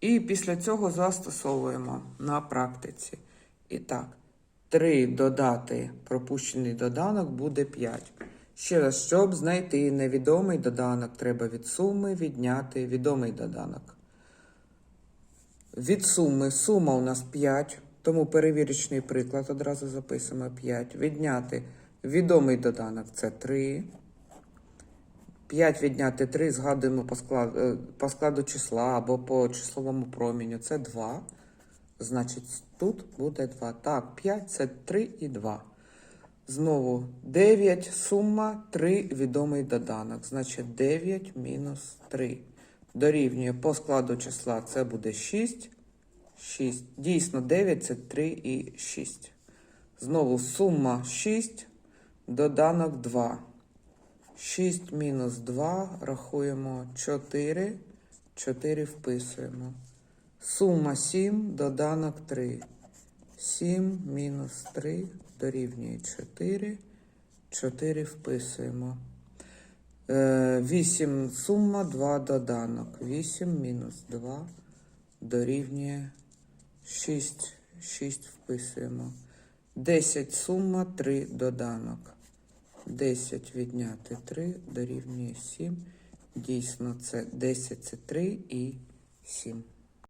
І після цього застосовуємо на практиці. І так, 3 додати пропущений доданок буде 5. Ще раз, щоб знайти невідомий доданок, треба від суми відняти відомий доданок. Від суми сума у нас 5, тому перевірочний приклад одразу записуємо 5. Відняти відомий доданок це 3. 5 відняти 3 згадуємо по складу, е, по складу числа або по числовому проміню. Це 2. Значить, тут буде 2. Так, 5 це 3 і 2. Знову 9, сума 3 відомий доданок. Значить 9 мінус 3. Дорівнює по складу числа це буде 6. 6. Дійсно, 9 це 3 і 6. Знову сума 6, доданок 2. 6 мінус 2 рахуємо 4. 4 вписуємо. Сума 7, доданок 3. 7 мінус 3 дорівнює 4. 4 вписуємо. 8 сума, 2 доданок. 8 мінус 2 дорівнює 6. 6 вписуємо. 10 сума, 3 доданок. 10 відняти 3 дорівнює 7. Дійсно, це 10 це 3 і 7.